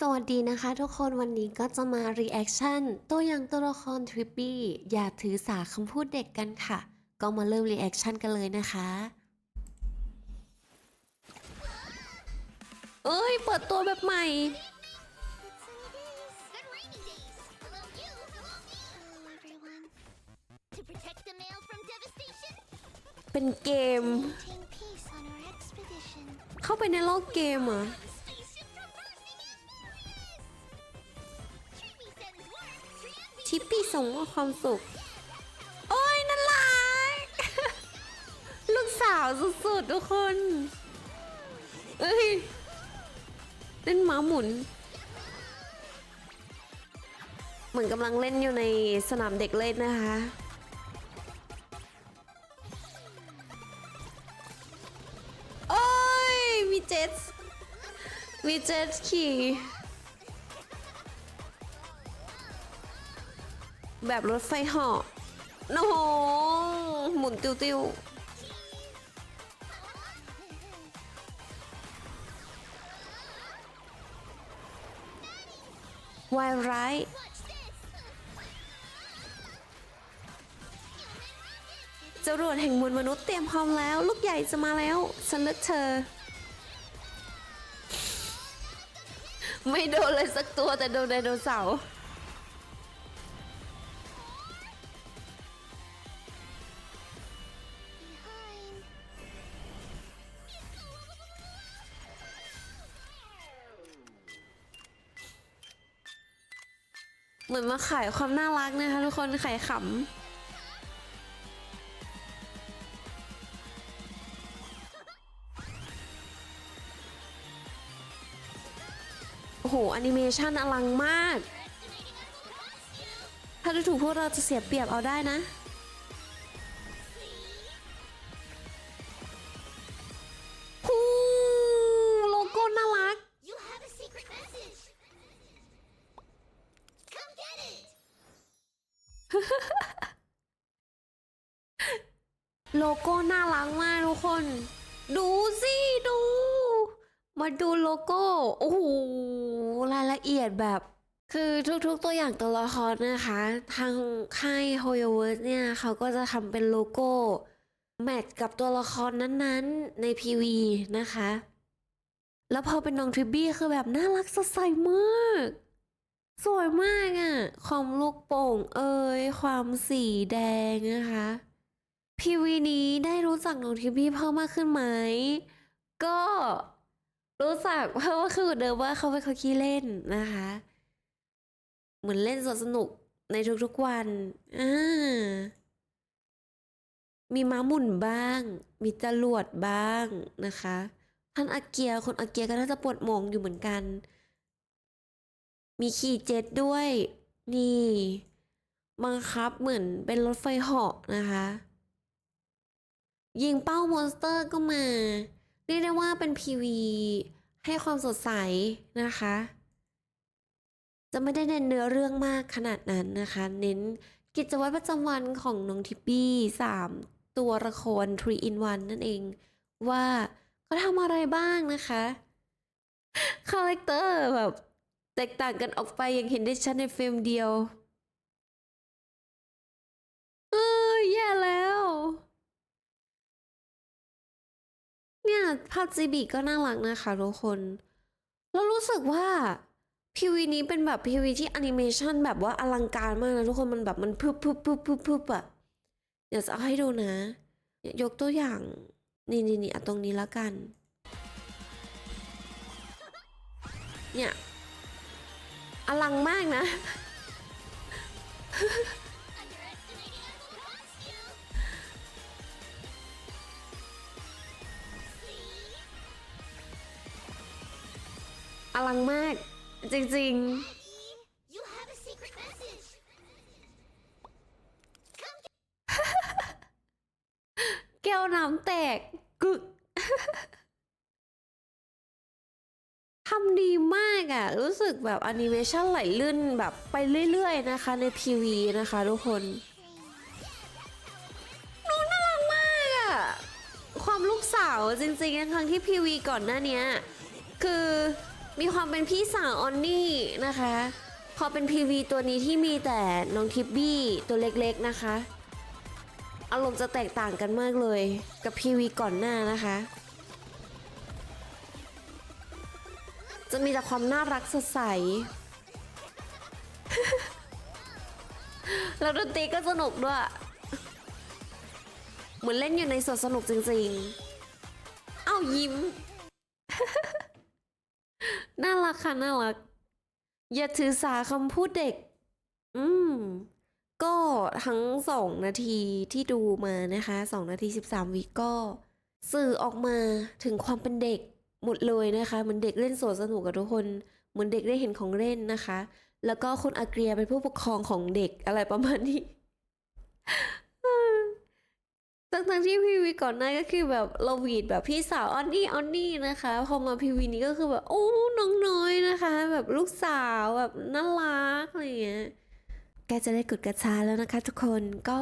สวัสดีนะคะทุกคนวันนี้ก็จะมารีแอคชั่นตัวอย่างตัวละครทริปปี้อย่าถือสาคำพูดเด็กกันค่ะ ก็มาเริ่มรีแอคชั่นกันเลยนะคะ เอ้ย เปิดตัวแบบใหม่ เป็นเกม เข้าไปในโลกเกมเหรอ ส่งมอบความสุข โอ้ยน่ารัก ลูกสาวสุดๆทุกคนเอ้ยเล่นหม้าหมุน เหมือนกำลังเล่นอยู่ในสนามเด็กเล่นนะคะ โอ้ย มีเจ็ตมีเจ็ตขี่ แบบรถไฟเหาะโอ้โหหมุนติ้วๆวายร้ายเจรวดแห่งมวลมนุษย์เตรียมพร้อมแล้ว ลูกใหญ่จะมาแล้วฉันเลือกเธอ ไม่โดนเลยสักตัวแต่โดนไดโนเสาร์ เหมือนมาขายความน่ารักนะคะทุกคนขายขำ โอ้โหแอนิเมชันอลังมาก ถ้าดูถูกพวกเราจะเสียเปรียบเอาได้นะ โลโก้น่ารักมากทุกคน ดูสิดู มาดูโลโก้ โอ้โห รายละเอียดแบบ คือทุกๆตัวอย่างตัวละครนะคะ ทางค่ายโฮโยเวิร์สเนี่ย เขาก็จะทำเป็นโลโก้ แมทกับตัวละครนั้นๆ ใน PV นะคะ แล้วพอเป็นน้องทริบบี้คือแบบน่ารักสดใสมาก สวยมากอะ่ะความลูกโป่งเอ่ยความสีแดงนะคะ พีวีนี้ได้รู้จักน้องทิปปี้เพิ่มมากขึ้นไหม ก็รู้จักเพิ่มมากขึ้นกว่าเดิมว่าเขาเป็นคนขี้เล่นนะคะ เหมือนเล่นสนสนุกในทุกๆวันอ่ามีม้าหมุนบ้าง มีจรวดบ้างนะคะ ท่านอาเกียคนอาเกียก็น่าจะปวดหมองอยู่เหมือนกัน มีขี่เจ็ตด้วย นี่บังคับเหมือนเป็นรถไฟเหาะนะคะ ยิงเป้ามอนสเตอร์ก็มา เรียกได้ว่าเป็น PV ให้ความสดใสนะคะ จะไม่ได้เน้นเนื้อเรื่องมากขนาดนั้นนะคะ เน้นกิจวัตรประจำวันของน้องทิปปี้สามตัวละคร3 in 1 นั่นเอง ว่าเขาทำอะไรบ้างนะคะ คาแรคเตอร์แบบ แตกต่างกันออกไปอย่างเห็นได้ชัดในเฟรมเดียว เออแย่แล้ว เนี่ยภาพจีบีก็น่ารักนะคะทุกคน แล้วรู้สึกว่าพีวีนี้เป็นแบบพีวีที่แอนิเมชันแบบว่าอลังการมากนะทุกคนมันแบบมันพึบพึบพึบพึบพึบอะเดี๋ยวจะเอาให้ดูนะ ยกตัวอย่าง นี่นี่นี่ตรงนี้แล้วกัน เนี่ย อลังมากนะ Underestimating us will cost you. See? อลังมาก จริง You have a secret message. Come get ๆแก้วน้ำแตกกึก ทำดีมากอะ่ะ รู้สึกแบบแอนิเมชันไหลลื่นแบบไปเรื่อยๆนะคะในทีวีนะคะทุกคนน้องน่ารักมากอะ่ะ ความลูกสาวจริงๆทั้งที่พีวีก่อนหน้านี้คือมีความเป็นพี่สาวออนนี่นะคะ พอเป็น PV ตัวนี้ที่มีแต่น้องทิปบี้ตัวเล็กๆนะคะ อารมณ์จะแตกต่างกันมากเลยกับ PV ก่อนหน้านะคะ จะมีแต่ความน่ารักสดใส แล้วดนตรีก็สนุกด้วย เหมือนเล่นอยู่ในสวนสนุกจริงๆ เอ้ายิ้ม น่ารักค่ะน่ารัก อย่าถือสาคำพูดเด็ก อืม ก็ทั้งสองนาทีที่ดูมานะคะสองนาทีสิบสามวิก็ สื่อออกมาถึงความเป็นเด็ก หมดเลยนะคะเหมือนเด็กเล่นสวนสนุกกับทุกคนเหมือนเด็กได้เห็นของเล่นนะคะ แล้วก็คุณอาเกรียเป็นผู้ปกครองของเด็กอะไรประมาณนี้ทั้งๆที่พีวีก่อนหน้าก็คือแบบเราหวีดแบบพี่สาวออนนี่ออนนี่นะคะ พอมาพีวีนี้ก็คือแบบโอ้น้องน้อยนะคะ แบบลูกสาวแบบน่ารักอะไรอย่างเงี้ยใกจะได้กดกระชาแล้วนะคะ ทุกคนก็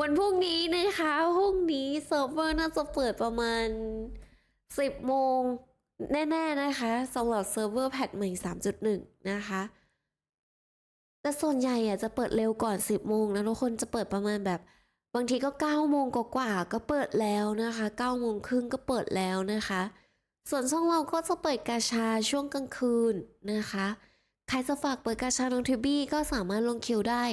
วันพรุ่งนี้นะคะพรุ่งนี้เซิร์ฟเวอร์น่าจะเปิดประมาณ 10 โมงแน่ๆนะคะสำหรับเซิร์ฟเวอร์แพทใหม่ 3.1 นะคะ แต่ส่วนใหญ่อะจะเปิดเร็วก่อน 10 โมงนะทุกคนจะเปิดประมาณแบบ บางทีก็ 9 โมงกว่าๆก็เปิดแล้วนะคะ9โมงครึ่งก็เปิดแล้วนะคะ ส่วนช่องเราก็จะเปิดกาชาช่วงกลางคืนนะคะ ใครจะฝากเปิดกาชาน้องทิบี้ก็สามารถลงคิวได้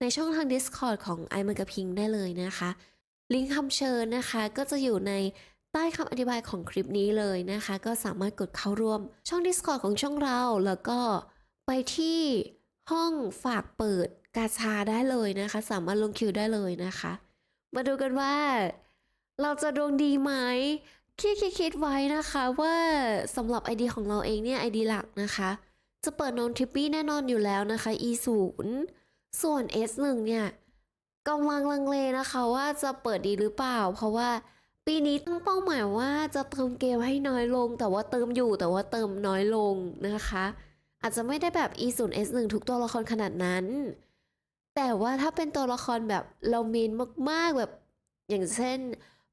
ในช่องทาง Discord ของ i m a g a p i n g ได้เลยนะคะ ลิงก์คำเชิญนะคะก็จะอยู่ใน ใต้คำอธิบายของคลิปนี้เลยนะคะ ก็สามารถกดเข้าร่วมช่อง Discord ของช่องเรา แล้วก็ไปที่ห้องฝากเปิดกาชาได้เลยนะคะ สามารถลงคิวได้เลยนะคะ มาดูกันว่า เราจะดวงดีไหมคิดคิดคิดไว้นะคะว่าสำหรับ ID ของเราเองเนี่ย ID หลักนะคะ จะเปิดนอนทริปปี้แน่นอนอยู่แล้วนะคะ E 0ส่วน S 1เนี่ยกำลังลังเลนะคะว่าจะเปิดดีหรือเปล่า เพราะว่า ปีนี้ตั้งเป้าหมายว่าจะเติมเกมให้น้อยลง แต่ว่าเติมอยู่แต่ว่าเติมน้อยลงนะคะ อาจจะไม่ได้แบบ E 0 S 1 ทุกตัวละครขนาดนั้น แต่ว่าถ้าเป็นตัวละครแบบเราเมนมากๆแบบอย่างเช่น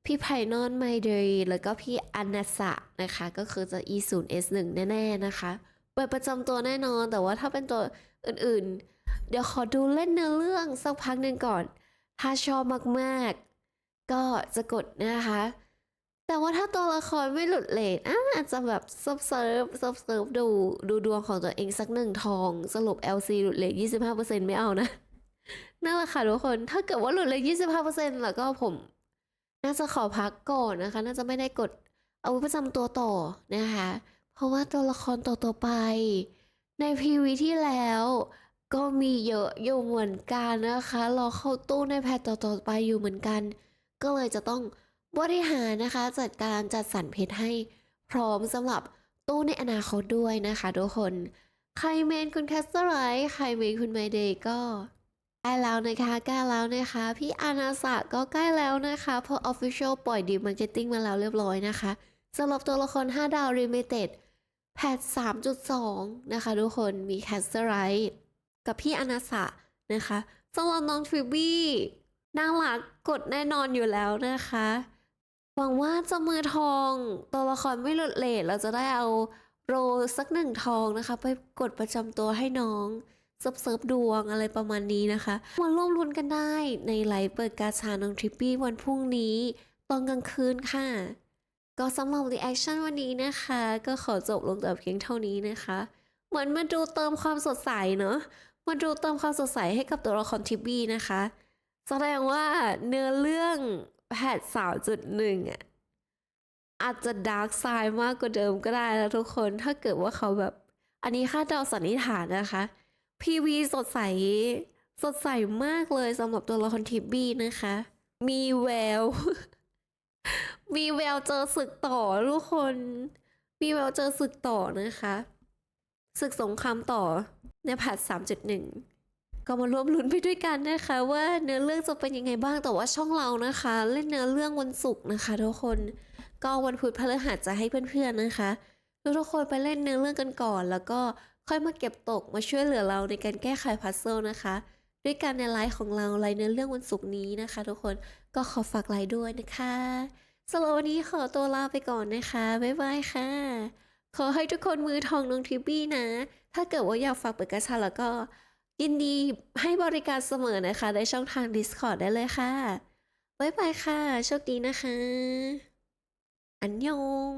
พี่ไพนอนไมเดรีแล้วก็พี่อนนาสะนะคะ ก็คือจะ E 0 S 1 แน่ ๆ นะคะ เปิดประจำตัวแน่นอนแต่ว่าถ้าเป็นตัวอื่นๆ เดี๋ยวขอดูเล่นเนื้อเรื่องสักพักหนึ่งก่อน ถ้าชอบมากๆ ก็จะกดนะคะ แต่ว่าถ้าตัวละครไม่หลุดเลทอาจจะแบบซับเซิร์ฟซับเซิร์ฟดูดูดวงของตัวเองสักหนึ่งทอง สรุป LC หลุดเลท25%ไม่เอานะนั่นแหละค่ะทุกคน ถ้าเกิดว่าหลุดเลย25%แล้วก็ผมน่าจะขอพักก่อนนะคะ น่าจะไม่ได้กดอาวุธประจำตัวต่อนะคะ เพราะว่าตัวละครตัวต่อไป ในพีวีที่แล้วก็มีเยอะอยู่เหมือนกันนะคะ รอเข้าตู้ในแพทต่อๆไปอยู่เหมือนกัน ก็เลยจะต้องบริหารนะคะ จัดการจัดสรรเพชรให้พร้อมสำหรับตู้ในอนาคตด้วยนะคะทุกคน ใครเมนคุณแคสเตอร์ไรท์ใครเมนคุณไมเดย์ก็ใกล้แล้วนะคะใกล้แล้วนะคะ พี่อานาสะก็ใกล้แล้วนะคะเพราะ Official ปล่อยดีมาร์เก็ตติ้งมาแล้วเรียบร้อยนะคะสำหรับตัวละคร 5 ดาว Limited แพท 3.2 นะคะทุกคนมีแคสเตอร์ไรท์กับพี่อานาสะนะคะสำหรับน้องทริบบี้ นางหลักกดแน่นอนอยู่แล้วนะคะ หวังว่าจะมือทองตัวละครไม่หลุดเลทเราจะได้เอาโรสักหนึ่งทองนะคะ ไปกดประจำตัวให้น้องเซิร์ฟเซิร์ฟดวงอะไรประมาณนี้นะคะมาร่วมลุ้นกันได้ในไลฟ์เปิดกาชาน้องทริปปี้วันพรุ่งนี้ ตอนกลางคืนค่ะ ก็สำหรับรีแอคชั่นวันนี้นะคะ ก็ขอจบลงแต่เพียงเท่านี้นะคะ เหมือนมาดูเติมความสดใสเนาะมาดูเติมความสดใสให้กับตัวละครทริปปี้นะคะ แสดงว่าเนื้อเรื่องแพทสาวจุดหนึ่งอะอาจจะดาร์กไซด์มากกว่าเดิมก็ได้แล้วทุกคนถ้าเกิดว่าเขาแบบ อันนี้คาดเดาสันนิษฐานนะคะพีวีสดใส สดใสมากเลยสำหรับตัวละครทิบบี้นะคะ มีแวว มีแววเจอศึกต่อทุกคน มีแววเจอศึกต่อนะคะศึกสงครามต่อในแพทสามจุดหนึ่ง ก็มาร่วมลุ้นไปด้วยกันนะคะ ว่าเนื้อเรื่องจะเป็นยังไงบ้างแต่ว่าช่องเรานะคะ เล่นเนื้อเรื่องวันศุกร์นะคะทุกคนก็วันพุธพฤหัสจะให้เพื่อนๆนะคะทุกคนไปเล่นเนื้อเรื่องกันก่อน แล้วก็ค่อยมาเก็บตกมาช่วยเหลือเราในการแก้ไขพัซเซิลนะคะ ด้วยการในไลฟ์ของเราไลฟ์เนื้อเรื่องวันศุกร์นี้นะคะ ทุกคนก็ขอฝากไลฟ์ด้วยนะคะสำหรับวันนี้ขอตัวลาไปก่อนนะคะบ๊ายบายค่ะ ขอให้ทุกคนมือทองน้องทิปปี้นะ ถ้าเกิดว่าอยากฝากเปิดกระชาแล้วก็ ยินดีให้บริการเสมอนะคะ ในช่องทาง Discord ได้เลยค่ะ บ๊ายบายค่ะ โชคดีนะคะ อันยอง